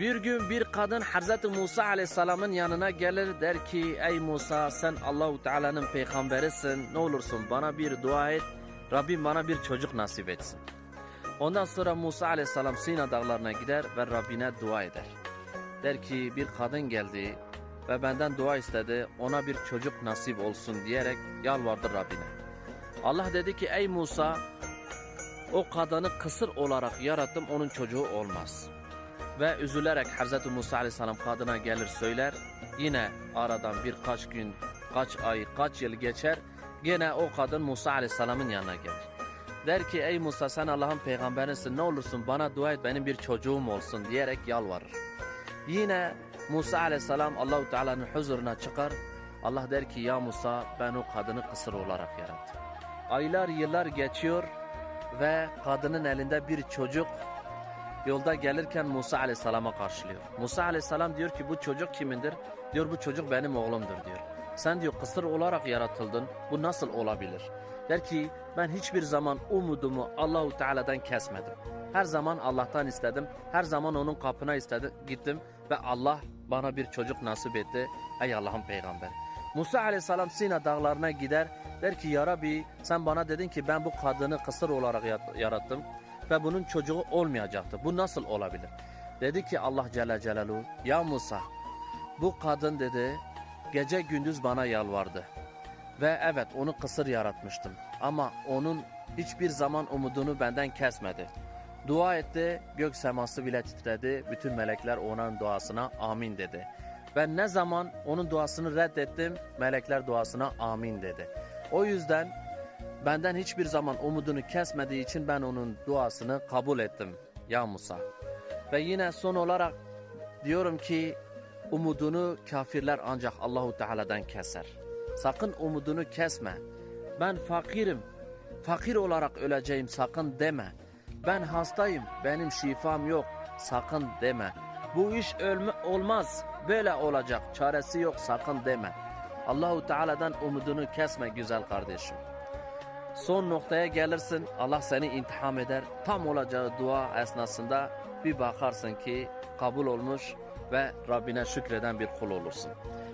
Bir gün bir kadın Hazreti Musa Aleyhisselam'ın yanına gelir der ki ey Musa sen Allahu Teala'nın peygamberisin ne olursun bana bir dua et Rabbim bana bir çocuk nasip etsin. Ondan sonra Musa Aleyhisselam Sina dağlarına gider ve Rabbine dua eder. Der ki bir kadın geldi ve benden dua istedi ona bir çocuk nasip olsun diyerek yalvardı Rabbine. Allah dedi ki ey Musa o kadını kısır olarak yarattım onun çocuğu olmaz. Ve üzülerek Hz. Musa Aleyhisselam kadına gelir söyler. Yine aradan birkaç gün, kaç ay, kaç yıl geçer. Gene o kadın Musa Aleyhisselam'ın yanına gelir. Der ki ey Musa sen Allah'ın peygamberisin ne olursun bana dua et benim bir çocuğum olsun diyerek yalvarır. Yine Musa Aleyhisselam Allahu Teala'nın huzuruna çıkar. Allah der ki ya Musa ben o kadını kısır olarak yarattım. Aylar yıllar geçiyor ve kadının elinde bir çocuk yolda gelirken Musa Aleyhisselam'a karşılıyor. Musa Aleyhisselam diyor ki bu çocuk kimindir? Diyor bu çocuk benim oğlumdur diyor. Sen diyor kısır olarak yaratıldın. Bu nasıl olabilir? Der ki ben hiçbir zaman umudumu Allahu Teala'dan kesmedim. Her zaman Allah'tan istedim. Her zaman onun kapına istedim, gittim ve Allah bana bir çocuk nasip etti. Ey Allah'ın peygamberi. Musa Aleyhisselam Sina dağlarına gider. Der ki ya Rabbi sen bana dedin ki ben bu kadını kısır olarak yarattım ve bunun çocuğu olmayacaktı. Bu nasıl olabilir? Dedi ki Allah Celle Celaluhu ya Musa bu kadın dedi gece gündüz bana yalvardı. Ve evet onu kısır yaratmıştım. Ama onun hiçbir zaman umudunu benden kesmedi. Dua etti, gök seması bile titredi. Bütün melekler onun duasına amin dedi. Ben ne zaman onun duasını reddettim, melekler duasına amin dedi. O yüzden benden hiçbir zaman umudunu kesmediği için ben onun duasını kabul ettim ya Musa. Ve yine son olarak diyorum ki umudunu kafirler ancak Allahu Teala'dan keser. Sakın umudunu kesme. Ben fakirim. Fakir olarak öleceğim sakın deme. Ben hastayım. Benim şifam yok. Sakın deme. Bu iş ölme olmaz. Böyle olacak. Çaresi yok sakın deme. Allahu Teala'dan umudunu kesme güzel kardeşim. Son noktaya gelirsin Allah seni intiham eder. Tam olacağı dua esnasında bir bakarsın ki kabul olmuş ve Rabbine şükreden bir kul olursun.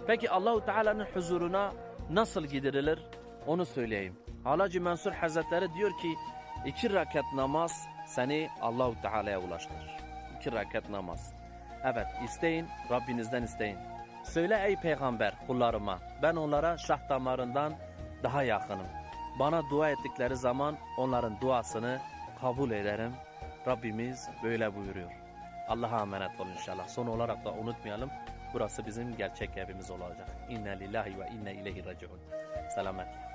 Peki Allahu Teala'nın huzuruna nasıl gidirilir? Onu söyleyeyim. Halacı Mansur Hazretleri diyor ki iki rakat namaz seni Allahu Teala'ya ulaştırır. İki rakat namaz. Evet isteyin Rabbinizden isteyin. Söyle ey peygamber kullarıma ben onlara şah damarından daha yakınım. Bana dua ettikleri zaman onların duasını kabul ederim. Rabbimiz böyle buyuruyor. Allah'a emanet olun inşallah. Son olarak da unutmayalım. Burası bizim gerçek evimiz olacak. İnne lillahi ve inne ileyhi raciun. Selamet.